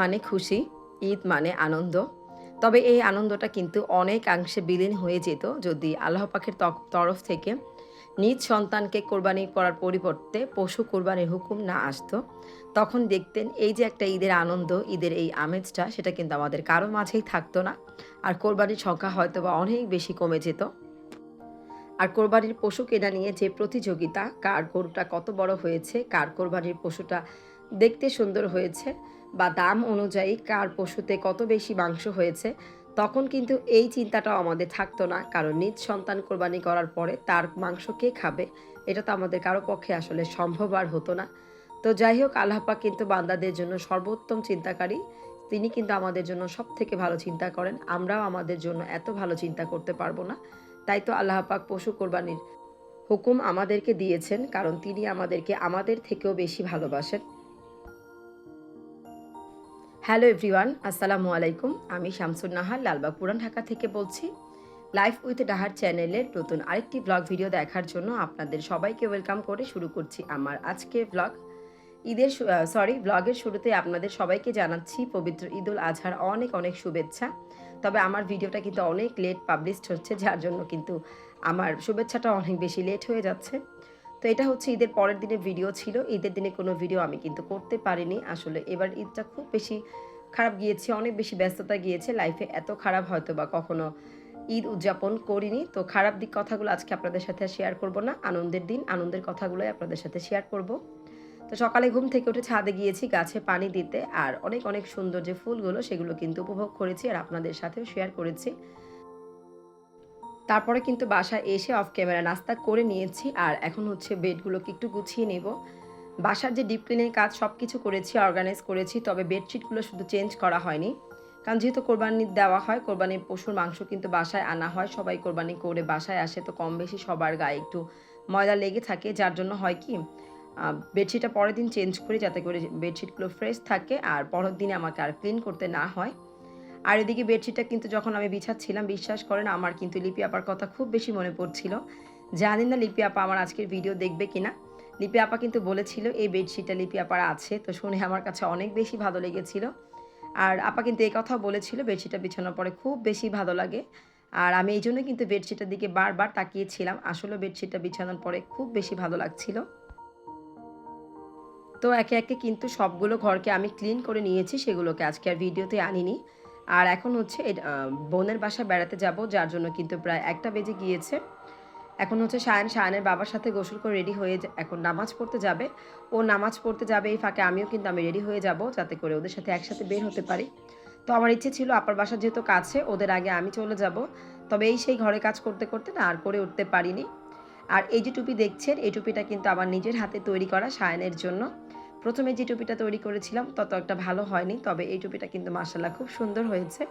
মানে খুশি, ঈদ মানে আনন্দ। তবে এই আনন্দটা কিন্তু অনেকাংশে বিলীন হয়ে যেত যদি আল্লাহ পাখের তরফ থেকে নিজ সন্তানকে কোরবানি করার পরিবর্তে পশু কোরবানির হুকুম না আসতো, তখন দেখতেন এই যে একটা ঈদের আনন্দ, ঈদের এই আমেজটা, সেটা কিন্তু আমাদের কারও মাঝেই থাকতো না। আর কোরবানির সংখ্যা হয়তো বা অনেক বেশি কমে যেত। আর কোরবানির পশু কেনা নিয়ে যে প্রতিযোগিতা, কার গরুটা কত বড় হয়েছে, কার কোরবানির পশুটা দেখতে সুন্দর হয়েছে বা দাম অনুযায়ী কার পশুতে কত বেশি মাংস হয়েছে, তখন কিন্তু এই চিন্তাটাও আমাদের থাকতো না। কারণ নিজ সন্তান কোরবানি করার পরে তার মাংস কে খাবে? এটা তো আমাদের কারও পক্ষে আসলে সম্ভব আর হতো না। তো যাই হোক আল্লাহপা কিন্তু বান্দাদের জন্য সর্বোত্তম চিন্তাকারী। তিনি কিন্তু আমাদের জন্য সব থেকে ভালো চিন্তা করেন। আমরাও আমাদের জন্য এত ভালো চিন্তা করতে পারব না। তাই তো আল্লাহ পাক পশু কোরবানির হুকুম আমাদেরকে দিয়েছেন। কারণ তিনি আমাদেরকে আমাদের থেকেও বেশি ভালোবাসেন। হ্যালো এভরিওয়ান, আসসালামু আলাইকুম। আমি শামসুন নাহার, লালবাগ পুরান ঢাকা থেকে বলছি। লাইফ উইথ ডাহার চ্যানেলের নতুন আরেকটি ব্লগ ভিডিও দেখার জন্য আপনাদের সবাইকে ওয়েলকাম করে শুরু করছি আমার আজকের ব্লগ ঈদের সরি ব্লগের শুরুতে আপনাদের সবাইকে জানাচ্ছি, পবিত্র ঈদ উল আজহার অনেক অনেক শুভেচ্ছা। তবে আমার ভিডিওটা কিন্তু অনেক লেট পাবলিশড হচ্ছে, যার জন্য কিন্তু আমার শুভেচ্ছাটা অনেক বেশি লেট হয়ে যাচ্ছে। তো এটা হচ্ছে ঈদের পরের দিনে ভিডিও ছিল। ঈদের দিনে কোনো ভিডিও আমি কিন্তু করতে পারিনি। আসলে এবার ঈদটা খুব বেশি খারাপ গিয়েছে, অনেক বেশি ব্যস্ততা গিয়েছে। লাইফে এত খারাপ হয়তো বা কখনো ঈদ উদযাপন করিনি। তো খারাপ দিক কথাগুলো আজকে আপনাদের সাথে শেয়ার করব না। আনন্দের দিন, আনন্দের কথাগুলোই আপনাদের সাথে শেয়ার করব। তো সকালে ঘুম থেকে উঠে ছাদে গিয়েছি গাছে পানি দিতে। আর অনেক অনেক সুন্দর যে ফুলগুলো, সেগুলো কিন্তু উপভোগ করেছি আর আপনাদের সাথেও শেয়ার করেছি। তারপরে কিন্তু বাসায় এসে অফ ক্যামেরা নাস্তা করে নিয়েছি। আর এখন হচ্ছে বেডগুলোকে একটু গুছিয়ে নেব। বাসার যে ডিপ ক্লিনের কাজ সব কিছু করেছি অর্গানাইজ করেছি, তবে বেডশিটগুলো শুধু চেঞ্জ করা হয়নি। কারণ যেহেতু কোরবানি দেওয়া হয় কোরবানির পশুর মাংস কিন্তু বাসায় আনা হয়। সবাই কোরবানি করে বাসায় আসে, তো কম বেশি সবার গায়ে একটু ময়লা লেগে থাকে। যার জন্য হয় কি বেডশিটটা পরের দিন চেঞ্জ করি যাতে করে বেডশিটগুলো ফ্রেশ থাকে। আর পরের দিনে আমাকে আর ক্লিন করতে না হয়। আর এদিকে বেডশিটটা কিন্তু যখন আমি বিছাচ্ছিলাম, বিশ্বাস করেন আমার কিন্তু লিপি আপার কথা খুব বেশি মনে পড়ছিল। জানি না লিপি আপা আমার আজকের ভিডিও দেখবে কিনা? লিপি আপা কিন্তু বলেছিল, এই বেডশিটটা লিপি আপার আছে। তো শুনে আমার কাছে অনেক বেশি ভালো লেগেছিল। আর আপা কিন্তু এই কথাও বলেছিল, বেডশিটটা বিছানোর পরে খুব বেশি ভালো লাগে। আর আমি এই জন্য কিন্তু বেডশিটের দিকে বারবার তাকিয়েছিলাম, আসলে বেডশিটটা বিছানোর পরে খুব বেশি ভালো লাগছিল। তো একে একে কিন্তু সবগুলো ঘরকে আমি ক্লিন করে নিয়েছি, সেগুলোকে আজকে আর ভিডিওতে আনিনি। আর এখন হচ্ছে বোনের বাসা বেড়াতে যাব, যার জন্য কিন্তু প্রায় একটা বেজে গিয়েছে। এখন হচ্ছে সায়ন সায়নের বাবার সাথে গোসল করে রেডি হয়ে এখন নামাজ পড়তে যাবে। ও নামাজ পড়তে যাবে এই ফাঁকে, আমিও কিন্তু আমি রেডি হয়ে যাব, যাতে করে ওদের সাথে একসাথে বের হতে পারি। তো আমার ইচ্ছে ছিল আপার বাসা যেহেতু কাছে, ওদের আগে আমি চলে যাব। তবে এই সেই ঘরে কাজ করতে করতে না আর করে উঠতে পারিনি। আর এই যে টুপি দেখছেন, এই টুপিটা কিন্তু আমার নিজের হাতে তৈরি করা সায়নের জন্য। প্রথমে যে টুপিটা তৈরি করেছিলাম, তত একটা ভালো হয়নি, তবে এই টুপিটা কিন্তু মার্শাল্লাহ খুব সুন্দর হয়েছে।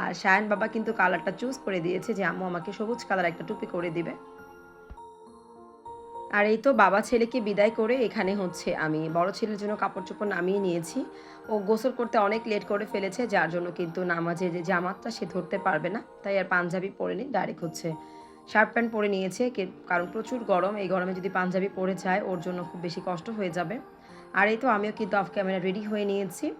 আর সায়ন বাবা কিন্তু কালারটা চুজ করে দিয়েছে যে, আম্মু আমাকে সবুজ কালার একটা টুপি করে দিবে। আর এই তো বাবা ছেলেকে বিদায় করে এখানে হচ্ছে আমি বড় ছেলের জন্য কাপড় চোপড় নামিয়ে নিয়েছি। ও গোসল করতে অনেক লেট করে ফেলেছে, যার জন্য কিন্তু নামাজের যে জামাতটা সে ধরতে পারবে না। তাই আর পাঞ্জাবি পরে নি ডাইরেক্ট হচ্ছে শার্ট প্যান্ট পরে নিয়েছে। কারণ প্রচুর গরম, এই গরমে যদি পাঞ্জাবি পরে যায়, ওর জন্য খুব বেশি কষ্ট হয়ে যাবে। আর এই তো আমিও কিন্তু অফ ক্যামেরা রেডি হয়ে নিয়েছি।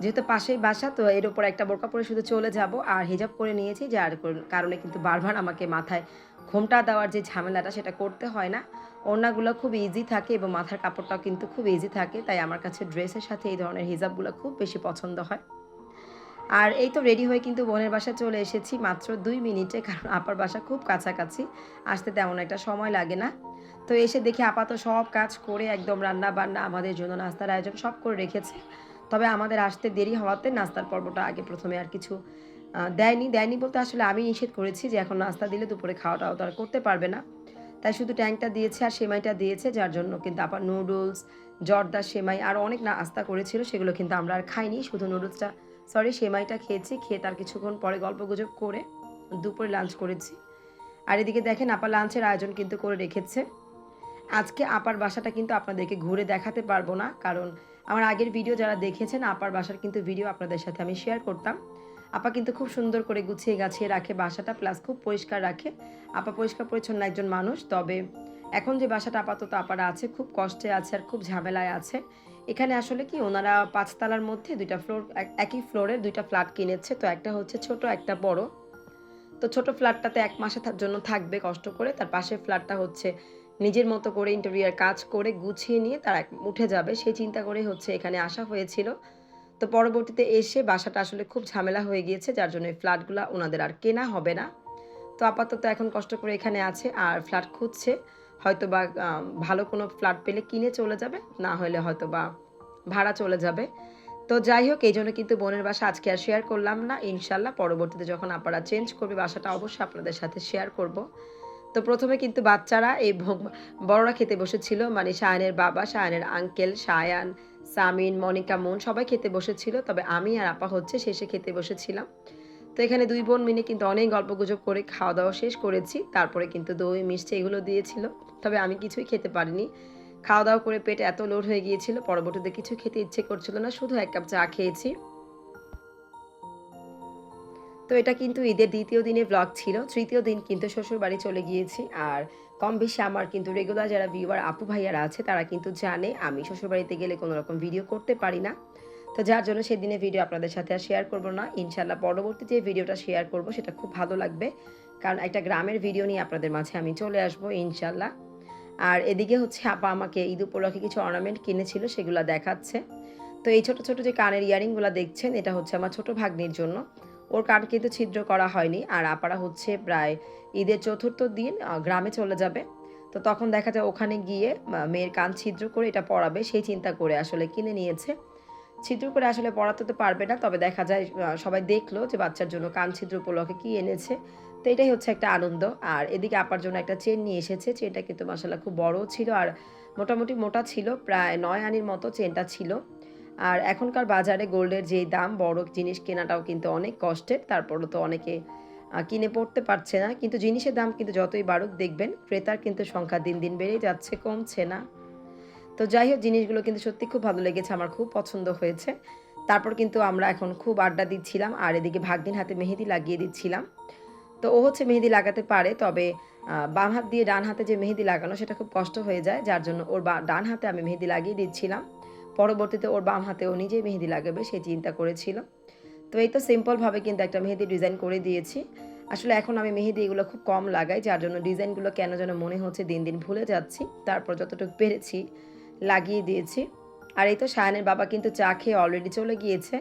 যেহেতু পাশেই বাসা, তো এর উপর একটা বোরকা পরে শুধু চলে যাব আর হিজাব করে নিয়েছি, যার কর- কারণে কিন্তু বারবার আমাকে মাথায় ঘোমটা দেওয়ার যে ঝামেলাটা সেটা করতে হয় না। ওড়নাগুলো খুব ইজি থাকে এবং মাথার কাপড়টাও কিন্তু খুব ইজি থাকে, তাই আমার কাছে ড্রেসের সাথে এই ধরনের হিজাবগুলো খুব বেশি পছন্দ হয়। আর এই তো রেডি হয়ে কিন্তু বোনের বাসা চলে এসেছি মাত্র দুই মিনিটে, কারণ আপার বাসা খুব কাছাকাছি, আসতে তেমন একটা সময় লাগে না। তো এসে দেখি আপাতত সব কাজ করে একদম রান্না বান্না, আমাদের জন্য নাস্তার আয়োজন সব করে রেখেছে। তবে আমাদের আসতে দেরি হওয়াতে নাস্তার পর্বটা আগে প্রথমে আর কিছু দেয়নি। দেয়নি বলতে আসলে আমি নিষেধ করেছি যে এখন নাস্তা দিলে দুপুরে খাওয়া দাওয়া তো আর করতে পারবে না। তাই শুধু ট্যাঙ্কটা দিয়েছে আর সেমাইটা দিয়েছে, যার জন্য কিন্তু আবার নুডলস জর্দা সেমাই আর অনেক নাস্তা করেছিল, সেগুলো কিন্তু আমরা আর খাইনি। শুধু নুডলসটা সরি সেমাইটা খেয়েছি, খেয়ে তার কিছুক্ষণ পরে গল্প গুজব করে দুপুরে লাঞ্চ করেছি। আর এদিকে দেখেন আপা লাঞ্চের আয়োজন কিন্তু করে রেখেছে। আজকে আপার বাসাটা কিন্তু আপনাদেরকে ঘুরে দেখাতে পারব না, কারণ আমার আগের ভিডিও যারা দেখেছেন, আপার বাসার কিন্তু ভিডিও আপনাদের সাথে আমি শেয়ার করতাম। আপা কিন্তু খুব সুন্দর করে গুছিয়ে গাছিয়ে রাখে বাসাটা প্লাস খুব পরিষ্কার রাখে। আপা পরিষ্কার পরিচ্ছন্ন একজন মানুষ, তবে এখন যে বাসাটা আপাতত আপারা আছে, খুব কষ্টে আছে আর খুব ঝামেলায় আছে। এখানে আসলে কি, ওনারা পাঁচতলার মধ্যে দুইটা ফ্লোর একই ফ্লোরের দুইটা ফ্ল্যাট কিনেছে, তো একটা হচ্ছে ছোট, একটা বড়। তো ছোট ফ্ল্যাটটাতে এক মাসের জন্য থাকবে কষ্ট করে, তার পাশের ফ্ল্যাটটা হচ্ছে নিজের মতো করে ইন্টেরিয়ার কাজ করে গুছিয়ে নিয়ে তারা উঠে যাবে। সেই চিন্তা করে হচ্ছে এখানে আসা হয়েছিল। তো পরবর্তীতে এসে বাসাটা আসলে খুব ঝামেলা হয়ে গিয়েছে, যার জন্য এই ফ্ল্যাটগুলো ওনাদের আর কেনা হবে না। তো আপাতত এখন কষ্ট করে এখানে আছে আর ফ্ল্যাট খুঁজছে। হয়তো বা ভালো কোনো ফ্ল্যাট পেলে কিনে চলে যাবে, না হলে হয়তো বা ভাড়া চলে যাবে। তো যাই হোক, এই জন্য কিন্তু বোনের বাসা আজকে আর শেয়ার করলাম না। ইনশাল্লাহ পরবর্তীতে যখন আপনারা চেঞ্জ করবে, বাসাটা অবশ্যই আপনাদের সাথে শেয়ার করব। তো প্রথমে কিন্তু বাচ্চারা এই বড়রা খেতে বসেছিল। মানে সায়ানের বাবা সায়ানের আঙ্কেল সায়ান সামিন, মনিকা, মন সবাই খেতে বসেছিল। তবে আমি আর আপা হচ্ছে শেষে খেতে বসেছিলাম। তো এখানে দুই বোন মিলে কিন্তু অনেক গল্প গুজব করে খাওয়া দাওয়া শেষ করেছি। তারপরে কিন্তু দই, মিষ্টি এগুলো দিয়েছিল। তবে আমি কিছুই খেতে পারিনি। খাওয়া দাওয়া করে পেট এত লোড হয়ে গিয়েছিল, পরবর্তীতে কিছু খেতে ইচ্ছে করছিল না। শুধু এক কাপ চা খেয়েছি। তো এটা কিন্তু ঈদের দ্বিতীয় দিনের ব্লগ ছিল। তৃতীয় দিন কিন্তু শ্বশুর বাড়ি চলে গিয়েছি আর কম বেশি আমার কিন্তু রেগুলার যারা ভিউয়ার আপু ভাইয়ারা আছে, তারা কিন্তু জানে আমি শ্বশুর বাড়িতে গেলে কোনো রকম ভিডিও করতে পারি না। তো যার জন্য সেদিনের ভিডিও আপনাদের সাথে আর শেয়ার করব না। ইনশাল্লাহ পরবর্তী যে ভিডিওটা শেয়ার করব, সেটা খুব ভালো লাগবে। কারণ একটা গ্রামের ভিডিও নিয়ে আপনাদের মাঝে আমি চলে আসব ইনশাল্লাহ আর এদিকে হচ্ছে আপা আমাকে ঈদ উপলক্ষে কিছু অর্নামেন্ট কিনেছিল, সেগুলো দেখাচ্ছে। তো এই ছোট ছোট যে কানের ইয়ারিংগুলো দেখছেন, এটা হচ্ছে আমার ছোট ভাগ্নির জন্য। ওর কান কিন্তু ছিদ্র করা হয়নি। আর আপারা হচ্ছে প্রায় ঈদের চতুর্থ দিন গ্রামে চলে যাবে। তো তখন দেখা যায় ওখানে গিয়ে মেয়ের কান ছিদ্র করে এটা পড়াবে সেই চিন্তা করে আসলে কিনে নিয়েছে। ছিদ্র করে আসলে পড়াতে তো পারবে না। তবে দেখা যায় সবাই দেখল যে বাচ্চার জন্য কান ছিদ্র উপলক্ষে কী এনেছে। তো এটাই হচ্ছে একটা আনন্দ। আর এদিকে আপার জন্য একটা চেন নিয়ে এসেছে। চেনটা কিন্তু মাসাল্লাহ খুব বড় ছিল আর মোটামুটি মোটা ছিল। প্রায় নয় আনির মতো চেনটা ছিল। আর এখনকার বাজারে গোল্ডের যেই দাম, বড় জিনিস কেনাটাও কিন্তু অনেক কষ্টের। তারপরও তো অনেকে কিনে পড়তে পারছে না। কিন্তু জিনিসের দাম কিন্তু যতই বাড়ুক, দেখবেন ক্রেতার কিন্তু সংখ্যা দিন দিন বেড়েই যাচ্ছে, কমছে না। তো যাই হোক, জিনিসগুলো কিন্তু সত্যি খুব ভালো লেগেছে, আমার খুব পছন্দ হয়েছে। তারপর কিন্তু আমরা এখন খুব আড্ডা দিচ্ছিলাম, আর এদিকে ভাগদিন হাতে মেহেদি লাগিয়ে দিচ্ছিলাম। তো ও হচ্ছে মেহেদি লাগাতে পারে, তবে বাম হাত দিয়ে ডান হাতে যে মেহেদি লাগানো, সেটা খুব কষ্ট হয়ে যায়। যার জন্য ওর বা, ডান হাতে আমি মেহেদি লাগিয়ে দিচ্ছিলাম। পরবর্তীতে ওর বাম হাতে ও নিজেই মেহেদি লাগাবে, সে চিন্তা করেছিল। তো এই তো সিম্পলভাবে কিন্তু একটা মেহেদি ডিজাইন করে দিয়েছি। আসলে এখন আমি মেহেদি এগুলো খুব কম লাগাই, যার জন্য ডিজাইনগুলো কেন যেন মনে হচ্ছে দিন দিন ভুলে যাচ্ছি। তারপর যতটুকু পেরেছি লাগিয়ে দিয়েছি। আর এই তো সায়নের বাবা কিন্তু চা খেয়ে অলরেডি চলে গিয়েছে।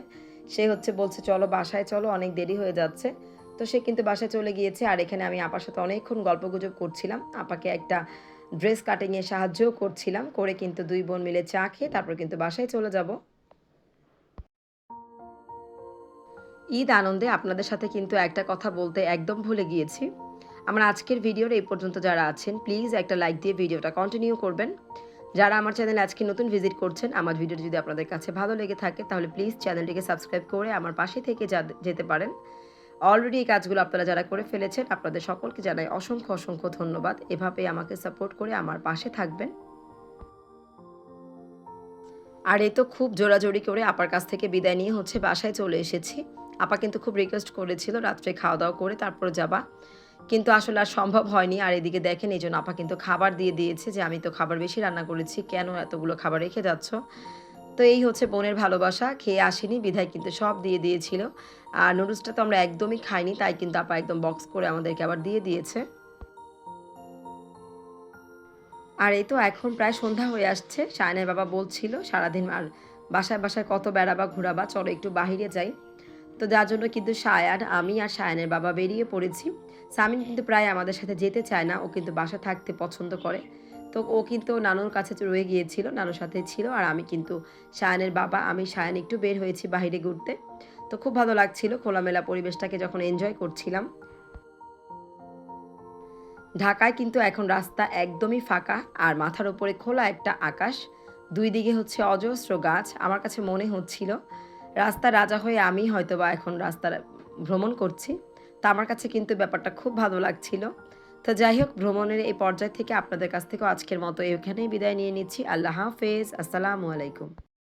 সে হচ্ছে বলছে, চলো বাসায়, চলো, অনেক দেরি হয়ে যাচ্ছে। তো সে কিন্তু বাসায় চলে গিয়েছে। আর এখানে আমি আপার সাথে অনেকক্ষণ গল্প গুজব করছিলাম। আপাকে একটা ড্রেস কাটিং কাটিংয়ে সাহায্যও করছিলাম, করে কিন্তু দুই বোন মিলে চা খেয়ে তারপর কিন্তু বাসায় চলে যাব। ঈদ আনন্দে আপনাদের সাথে কিন্তু একটা কথা বলতে একদম ভুলে গিয়েছি। আমার আজকের ভিডিওর এই পর্যন্ত যারা আছেন প্লিজ একটা লাইক দিয়ে ভিডিওটা কন্টিনিউ করবেন। যারা আমার চ্যানেল আজকে নতুন ভিজিট করছেন, আমার ভিডিওটি যদি আপনাদের কাছে ভালো লেগে থাকে, তাহলে প্লিজ চ্যানেলটিকে সাবস্ক্রাইব করে আমার পাশে থেকে যেতে পারেন। অলরেডি এই কাজগুলো আপনারা যারা করে ফেলেছেন, আপনাদের সকলকে জানাই অসংখ্য অসংখ্য ধন্যবাদ। এভাবেই আমাকে সাপোর্ট করে আমার পাশে থাকবেন। আর এই তো খুব জোরাজোরি করে আপার কাছ থেকে বিদায় নিয়ে হচ্ছে বাসায় চলে এসেছি। আপা কিন্তু খুব রিকোয়েস্ট করেছিল রাত্রে খাওয়া দাওয়া করে তারপর যাবা। কিন্তু আসলে আর সম্ভব হয়নি। আর এদিকে দেখেন, এই জন্য আপা কিন্তু খাবার দিয়ে দিয়েছে যে, আমি তো খাবার বেশি রান্না করেছি। কেন এতগুলো খাবার রেখে যাচ্ছ? তো এই হচ্ছে বোনের ভালোবাসা। খেয়ে আসেনি, বিধায় কিন্তু সব দিয়ে দিয়েছিল। আর নুডলসটা তো আমরা একদমই খাইনি, তাই কিন্তু আপা একদম বক্স করে আমাদেরকে আবার দিয়ে দিয়েছে। আর এই তো এখন প্রায় সন্ধ্যা হয়ে আসছে সায়নের বাবা বলছিল, সারাদিন আর বাসায় বাসায় কত বেড়াবা ঘোরাবা চলো একটু বাহিরে যাই। তো যার জন্য কিন্তু সায়ান, আমি আর সায়ানের বাবা বেরিয়ে পড়েছি। সামিন কিন্তু প্রায় আমাদের সাথে যেতে চায় না, ও কিন্তু বাসা থাকতে পছন্দ করে। তো ও কিন্তু নানুর কাছে রয়ে গিয়েছিল, নানুর সাথে ছিল আর আমি কিন্তু সায়ানের বাবা, আমি সায়ান একটু বের হয়েছি বাইরে ঘুরতে। তো খুব ভালো লাগছিল, খোলামেলা পরিবেশটাকে যখন এনজয় করছিলাম। ঢাকায় কিন্তু এখন রাস্তা একদমই ফাঁকা আর মাথার উপরে খোলা একটা আকাশ। দুই দিকে হচ্ছে অজস্র গাছ, আমার কাছে মনে হচ্ছিল রাস্তা রাজা হয়ে আমি হয়তোবা এখন রাস্তার ভ্রমণ করছি। তা আমার কাছে কিন্তু ব্যাপারটা খুব ভালো লাগছিল। তো যাই হোক, ভ্রমণের এই পর্যায় থেকে আপনাদের কাছ থেকে আজকের মতো এখানেই বিদায় নিয়ে নিচ্ছি। আল্লাহ হাফেজ। আসসালামু আলাইকুম।